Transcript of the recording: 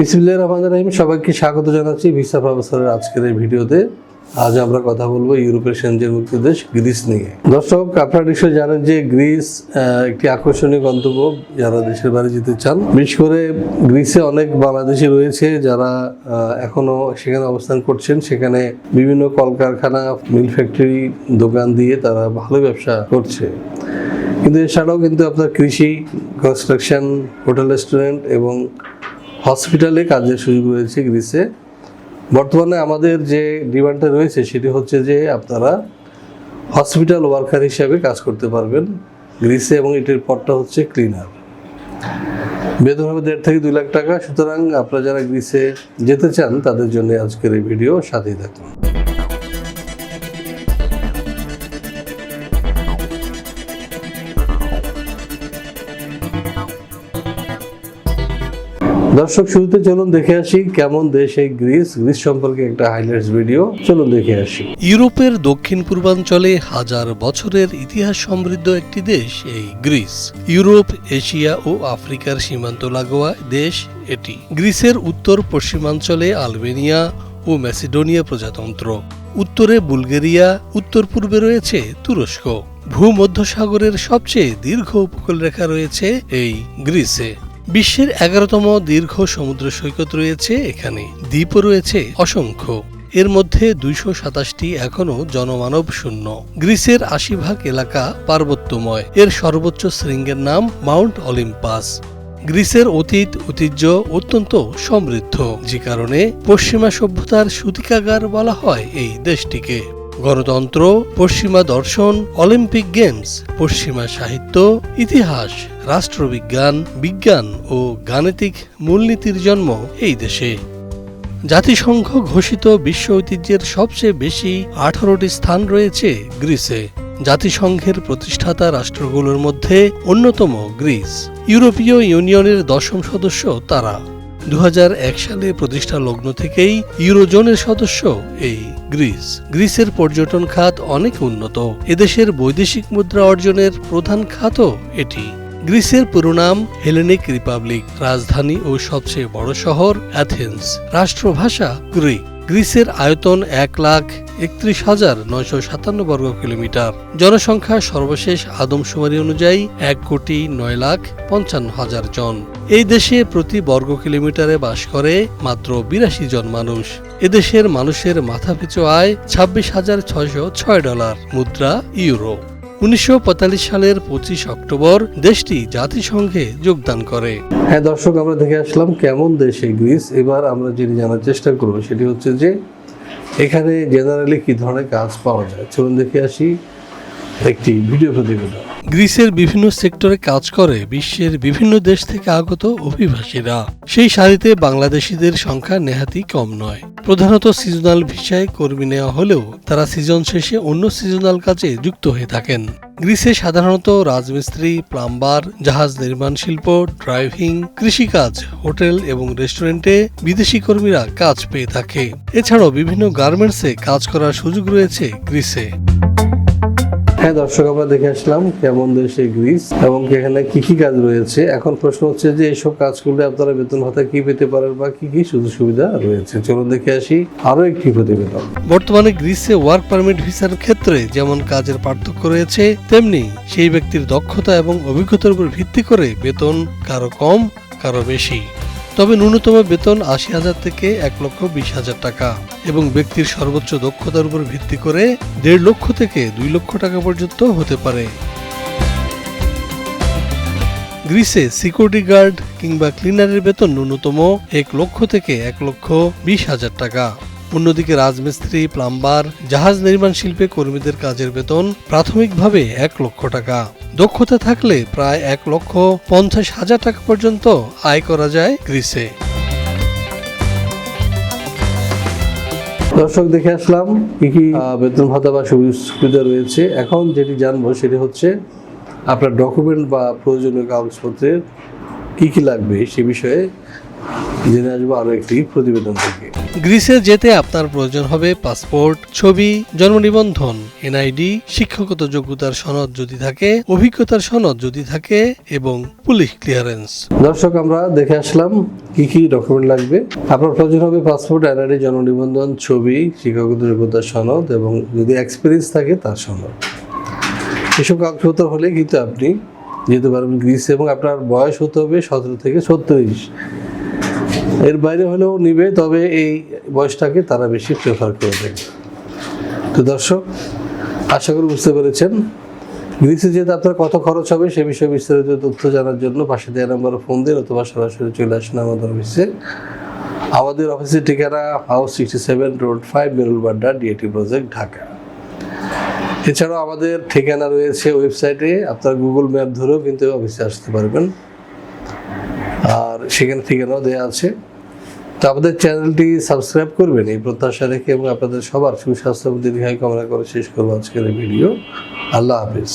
বিসমিল্লাহ রহমান রহিম। সবাইকে স্বাগত জানাচ্ছি ভিসা প্রফেসরের আজকের এই ভিডিওতে। আজ আমরা কথা বলব ইউরোপের সেনজেন মুক্ত দেশ গ্রিস নিয়ে। দর্শক, আপনারা নিশ্চয়ই জানেন যে গ্রিস একটি আকর্ষণীয় গন্তব্য যারা দেশের বাড়ি যেতে চান। বিশেষ করে গ্রিসে অনেক বাংলাদেশি রয়েছে যারা এখনও সেখানে অবস্থান করছেন। সেখানে বিভিন্ন কলকারখানা, মিল ফ্যাক্টরি, দোকান দিয়ে তারা ভালো ব্যবসা করছে। কিন্তু এছাড়াও কিন্তু আপনার কৃষি কনস্ট্রাকশন হোটেল রেস্টুরেন্ট এবং হসপিটালে কাজের সুযোগ রয়েছে গ্রিসে। বর্তমানে আমাদের যে ডিমান্ডটা রয়েছে, সেটি হচ্ছে যে আপনারা হসপিটাল ওয়ার্কার হিসাবে কাজ করতে পারবেন। গ্রিসে এবং এটির পদটা হচ্ছে ক্লিনার। বেতন হবে দেড় থেকে দুই লাখ টাকা। সুতরাং আপনারা যারা গ্রিসে যেতে চান, তাদের জন্য আজকের এই ভিডিও সাথেই থাকুন। দর্শক, শুরুতে চলুন দেখে আসি কেমন দেশ এই গ্রিস। গ্রিস সম্পর্কে একটা হাইলাইটস ভিডিও চলুন দেখে আসি। ইউরোপের দক্ষিণ পূর্বাঞ্চলে হাজার বছরের ইতিহাস সমৃদ্ধ একটি দেশ এই গ্রিস। ইউরোপ, এশিয়া ও আফ্রিকার সীমান্ত লাগোয়া দেশ এটি। গ্রিসের উত্তর পশ্চিমাঞ্চলে আলবেনিয়া ও ম্যাসিডোনিয়া প্রজাতন্ত্র। উত্তরে বুলগেরিয়া, উত্তর পূর্বে রয়েছে তুরস্ক। ভূমধ্যসাগরের সবচেয়ে দীর্ঘ উপকূলরেখা রয়েছে এই গ্রিসে। বিশ্বের এগারোতম দীর্ঘ সমুদ্র সৈকত রয়েছে এখানে। দ্বীপও রয়েছে অসংখ্য। এর মধ্যে দুইশো সাতাশটি এখনও জনমানব শূন্য। গ্রিসের আশি ভাগ এলাকা পার্বত্যময়। এর সর্বোচ্চ শৃঙ্গের নাম মাউন্ট অলিম্পাস। গ্রিসের অতীত ঐতিহ্য অত্যন্ত সমৃদ্ধ। যে কারণে পশ্চিমা সভ্যতার সূতিকাগার বলা হয় এই দেশটিকে। গণতন্ত্র, পশ্চিমা দর্শন, অলিম্পিক গেমস, পশ্চিমা সাহিত্য, ইতিহাস, রাষ্ট্রবিজ্ঞান, বিজ্ঞান ও গাণিতিক মূলনীতির জন্ম এই দেশে। জাতিসংঘ ঘোষিত বিশ্ব ঐতিহ্যের সবচেয়ে বেশি আঠারোটি স্থান রয়েছে গ্রিসে। জাতিসংঘের প্রতিষ্ঠাতা রাষ্ট্রগুলোর মধ্যে অন্যতম গ্রিস। ইউরোপীয় ইউনিয়নের দশম সদস্য তারা। দু হাজার এক সালে প্রতিষ্ঠা লগ্ন থেকেই ইউরোজোনের সদস্য এই গ্রিস। গ্রিসের পর্যটন খাত অনেক উন্নত। এদেশের বৈদেশিক মুদ্রা অর্জনের প্রধান খাতও এটি। গ্রিসের পুরো নাম হেলেনিক রিপাবলিক, রাজধানী ও সবচেয়ে বড় শহর অ্যাথেন্স। রাষ্ট্রভাষা গ্রিক। গ্রিসের আয়তন এক লাখ একত্রিশ হাজার নয়শো সাতান্ন বর্গ কিলোমিটার। জনসংখ্যা সর্বশেষ আদমশুমারি অনুযায়ী এক কোটি নয় লাখ পঞ্চান্ন হাজার জন। এই দেশে প্রতি বর্গ কিলোমিটারে বাস করে মাত্র বিরাশি জন মানুষ। এদেশের মানুষের মাথাপিছু আয় ছাব্বিশ হাজার ছয়শো ছয় ডলার, মুদ্রা ইউরো। উনিশশো পঁয়তাল্লিশ সালের পঁচিশ অক্টোবর দেশটি জাতিসংঘে যোগদান করে। হ্যাঁ দর্শক, আমরা দেখে আসলাম কেমন দেশ গ্রিস। এবার আমরা যেটি জানার চেষ্টা করব সেটি হচ্ছে যে, এখানে জেনারেলি কি ধরনের কাজ পাওয়া যায়? চলুন দেখে আসি। একটি ভিডিও প্রতিবেদন গ্রিসের বিভিন্ন সেক্টরে কাজ করে বিশ্বের বিভিন্ন দেশ থেকে আগত অভিবাসীরা। সেই সারিতে বাংলাদেশিদের সংখ্যা নেহাতি কম নয়। প্রধানত সিজনাল ভিসায় কর্মী নেওয়া হলেও তারা সিজন শেষে অন্য সিজনাল কাজে যুক্ত হয়ে থাকেন। গ্রিসে সাধারণত রাজমিস্ত্রি, প্লাম্বার, জাহাজ নির্মাণ শিল্প, ড্রাইভিং, কৃষিকাজ, হোটেল এবং রেস্টুরেন্টে বিদেশি কর্মীরা কাজ পেয়ে থাকে। এছাড়াও বিভিন্ন গার্মেন্টসে কাজ করার সুযোগ রয়েছে গ্রিসে। হ্যাঁ দর্শক, আমরা দেখে আসলাম কেমন দেশ গ্রিস এবং এখানে কি কি কাজ রয়েছে। এখন প্রশ্ন হচ্ছে যে এইসব কাজ করলে আপনারা বেতন ভাতা কি পেতে পারেন বা কি কি সুযোগ সুবিধা রয়েছে? চলুন দেখে আসি আরও একটি প্রতিবেদন। বর্তমানে গ্রিসে ওয়ার্ক পারমিট ভিসার ক্ষেত্রে যেমন কাজের পার্থক্য রয়েছে, তেমনি সেই ব্যক্তির দক্ষতা এবং অভিজ্ঞতার উপর ভিত্তি করে বেতন কারও কম, কারও বেশি। তবে ন্যূনতম বেতন আশি হাজার থেকে এক লক্ষ বিশ হাজার টাকা এবং ব্যক্তির সর্বোচ্চ দক্ষতার উপর ভিত্তি করে দেড় লক্ষ থেকে দুই লক্ষ টাকা পর্যন্ত হতে পারে। গ্রিসে সিকিউরিটি গার্ড কিংবা ক্লিনারের বেতন ন্যূনতম এক লক্ষ থেকে এক লক্ষ বিশ হাজার টাকা। অন্যদিকে রাজমিস্ত্রি, প্লাম্বার, জাহাজ নির্মাণ শিল্পে কর্মীদের কাজের বেতন প্রাথমিকভাবে এক লক্ষ টাকা। দক্ষতা থাকলে প্রায় এক লক্ষ পঞ্চাশ হাজার টাকা পর্যন্ত আয় করা যায় গ্রিসে। দর্শক, দেখে আসলাম কি কি বেতন ভাতা বা সুবিধা রয়েছে। এখন যেটি জানব সেটি হচ্ছে আপনার ডকুমেন্ট বা প্রয়োজনীয় কাগজপত্রের কি কি লাগবে সে বিষয়ে। জেনে আসব আরও একটি প্রতিবেদন থেকে। গ্রিসে যেতে আপনার প্রয়োজন হবে পাসপোর্ট ছবি জন্ম নিবন্ধন এনআইডি শিক্ষাগত যোগ্যতার সনদ যদি থাকে অভিজ্ঞতার সনদ যদি থাকে এবং পুলিশ ক্লিয়ারেন্স। দর্শক আমরা দেখে আসলাম কি কি ডকুমেন্ট লাগবে। আপনার প্রয়োজন হবে পাসপোর্ট এনআইডি জন্ম নিবন্ধন ছবি শিক্ষাগত যোগ্যতার সনদ এবং যদি এক্সপিরিয়েন্স থাকে তার সনদ। এসব কাগজপত্র হলে কিন্তু আপনি যেতে পারবেন গ্রিস এবং আপনার বয়স হতে হবে সতেরো থেকে ছত্রিশ। এর বাইরে হলেও নিবে, তবে এই বয়সটাকে তারা বেশি প্রেফার করবে তো দর্শক, আশা করি বুঝতে পেরেছেন। গ্রিসে যেতে আপনার কত খরচ হবে সে বিষয়ে বিস্তারিত তথ্য জানার জন্য পাশে দেওয়া নাম্বারে ফোন দিন অথবা সরাসরি চলে আসুন আমাদের অফিসে। আমাদের অফিসের ঠিকানা house sixty seven road five Merul Badda DIT project, Dhaka. এছাড়াও আমাদের ঠিকানা রয়েছে ওয়েবসাইটে, আপনার গুগল ম্যাপ ধরেও কিন্তু অফিসে আসতে পারবেন। আর সেখানে ঠিকানাও দেওয়া আছে। তো আমাদের চ্যানেলটি সাবস্ক্রাইব করবেন, এই প্রত্যাশা রেখে এবং আপনাদের সবার সুস্বাস্থ্য দীর্ঘায় কামনা করে শেষ করব আজকের ভিডিও। আল্লাহ হাফিজ।